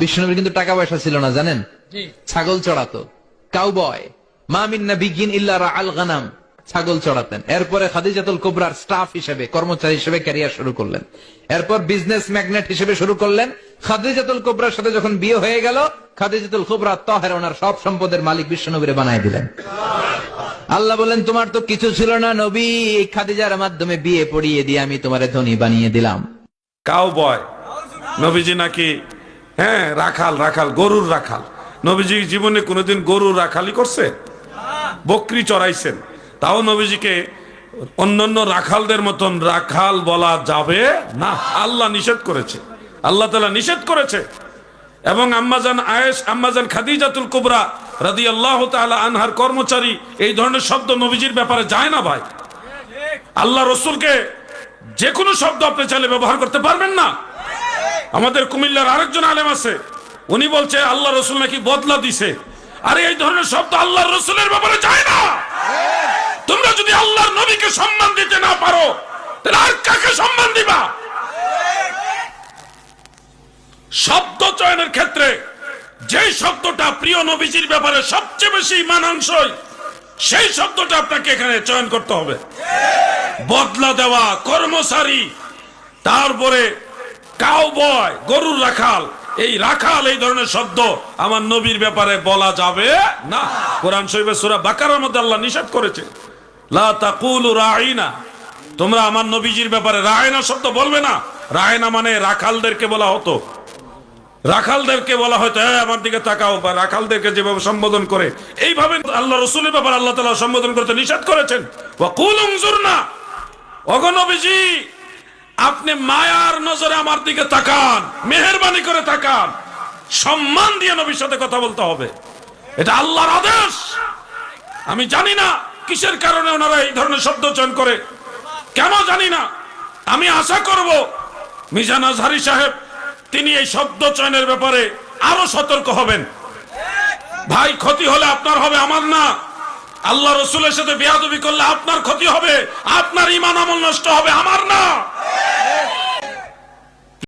বিষ্ণুনবীর কিন্তু টাকা পয়সা ছিল না জানেন? ছাগল চড়াতো। কাউবয় মামিন বিগিন ইল্লা আল গানাম। ছাগল চড়াতেন। এরপরে খাদিজাতুল কুবরার স্টাফ হিসেবে কর্মচারী হিসেবে ক্যারিয়ার শুরু করলেন। এরপর বিজনেস ম্যাগনেট হিসেবে শুরু করলেন। খাদিজাতুল কুবরার সাথে যখন বিয়ে হয়ে গেল খাদিজাতুল কুবরা তহের ওনার সব সম্পদের মালিক বিশ্বনবীরে বানায় দিলেন। আল্লাহ বলেন তোমার তো কিছু ছিল না নবী এই খাদিজার মাধ্যমে বিয়ে পড়িয়ে দিয়ে আমি তোমারে ধনী বানিয়ে দিলাম। কাউ বয় নবীজি নাকি হ্যাঁ রাখাল রাখাল, গরুর রাখাল। নবীজি জীবনে কোনোদিন গরুর রাখালি করছে? বকরি চড়াইছেন। তাও নবীজিকে অন্যান্য রাখালদের মতন রাখাল বলা যাবে না। আল্লাহ নিষেধ করেছে। আল্লাহ তালা নিষেধ করেছে। এবং আম্মাজান আয়েশ, আম্মাজান খাদিজাতুল কুবরা রাদি আল্লাহ আনহার কর্মচারী, এই ধরনের শব্দ নবীজির ব্যাপারে যায় না ভাই। আল্লাহ রসুলকে যে কোনো শব্দ আপনি চাইলে ব্যবহার করতে পারবেন না। আমাদের কুমিল্লার আরেকজন আলেম আছে। উনি বলছে, আল্লাহ রসুল নাকি বদলা দিছে। আরে, এই ধরনের শব্দ আল্লাহ রসুলের ব্যাপারে যায় না। তোমরা যদি আল্লাহর নবীকে সম্মান দিতে না পারো, তাহলে আর কাকে সম্মান দিবা? শব্দ চয়নের ক্ষেত্রে যে শব্দটা প্রিয় নবীজির ব্যাপারে সবচেয়ে বেশি মানাংশই সেই শব্দটা আপনাকে এখানে চয়ন করতে হবে। বদলা দেওয়া কর্মচারী, তারপরে কাউবয় গরুর রাখাল। এই রাখাল এই ধরনের শব্দ আমার নবীর ব্যাপারে বলা যাবে না। কোরআন শরীফের সূরা বাকারার মধ্যে আল্লাহ নিষেধ করেছে। লা তোমরা আমার নবীজির ব্যাপারে রায়না শব্দ বলবে না। রায়না মানে রাখালদেরকে বলা হতো। রাখালদেরকে বলা হয়তো "এই, আমার দিকে তাকাও। বা রাখালদেরকে যেভাবে সম্বোধন করে। এইভাবে আল্লাহ রসুলের ব্যাপারে আল্লাহ তালা সম্বোধন করতে নিষেধ করেছেন। ওয়াকুল না অগনবীজি আপনি মায়ার নজরে আমার দিকে তাকান, মেহরবানি করে তাকান। সম্মান দিয়ে নবীর সাথে কথা বলতে হবে। এটা আল্লাহর আদেশ। আমি জানি না কিসের কারণে ওনারা এই ধরনের শব্দ চয়ন করে। কেন জানি না। আমি আশা করব মিজান আজহারি সাহেব, তিনি এই শব্দ চয়নের ব্যাপারে আরও সতর্ক হবেন। ভাই, ক্ষতি হলে আপনার হবে আমার না। আল্লাহ রসুলের সাথে বেয়াদবি করলে আপনার ক্ষতি হবে, আপনার ইমান আমল নষ্ট হবে আমার না।